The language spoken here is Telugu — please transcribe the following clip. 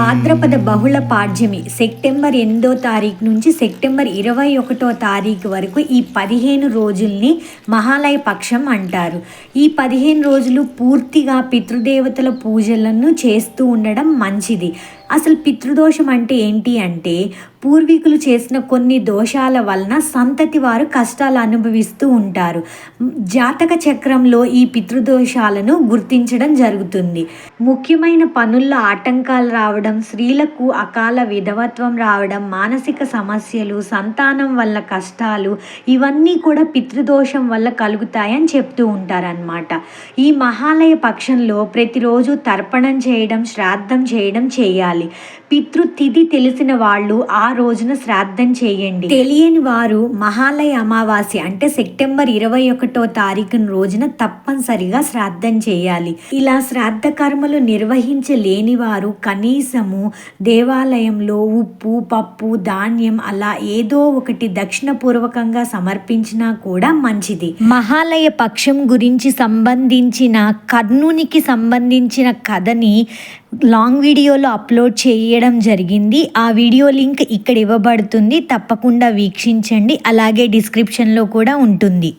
భాద్రపద బహుళ పాడ్యమి సెప్టెంబర్ ఎనిమిదో తారీఖు నుంచి సెప్టెంబర్ ఇరవై ఒకటో తారీఖు వరకు ఈ పదిహేను రోజుల్ని మహాలయ పక్షం అంటారు. ఈ పదిహేను రోజులు పూర్తిగా పితృదేవతల పూజలను చేస్తూ ఉండడం మంచిది. అసలు పితృదోషం అంటే ఏంటి అంటే పూర్వీకులు చేసిన కొన్ని దోషాల వలన సంతతి వారు కష్టాలు అనుభవిస్తూ ఉంటారు. జాతక చక్రంలో ఈ పితృదోషాలను గుర్తించడం జరుగుతుంది. ముఖ్యమైన పనుల్లో ఆటంకాలు రావడం స్త్రీలకు అకాల విధవత్వం రావడం మానసిక సమస్యలు సంతానం వల్ల కష్టాలు ఇవన్నీ కూడా పితృదోషం వల్ల కలుగుతాయని చెప్తూ ఉంటారనమాట ఈ మహాలయ పక్షంలో ప్రతిరోజు తర్పణం చేయడం శ్రాద్ధం చేయడం చేయాలి. పితృతిథి తెలిసిన వాళ్ళు ఆ రోజున శ్రాద్ధం చేయండి. తెలియని వారు మహాలయ అమావాస్య అంటే సెప్టెంబర్ ఇరవై ఒకటో తారీఖున రోజున తప్పనిసరిగా శ్రాద్ధం చేయాలి. ఇలా శ్రాద్ధ కర్మలు నిర్వహించలేని వారు కనీసము దేవాలయంలో ఉప్పు పప్పు ధాన్యం అలా ఏదో ఒకటి దక్షిణపూర్వకంగా సమర్పించినా కూడా మంచిది. మహాలయ పక్షం గురించి సంబంధించిన కర్ణునికి సంబంధించిన కథని లాంగ్ వీడియోలో అప్లోడ్ చేయడం జరిగింది. ఆ వీడియో లింక్ ఇక్కడ ఇవ్వబడుతుంది. తప్పకుండా వీక్షించండి. అలాగే డిస్క్రిప్షన్లో కూడా ఉంటుంది.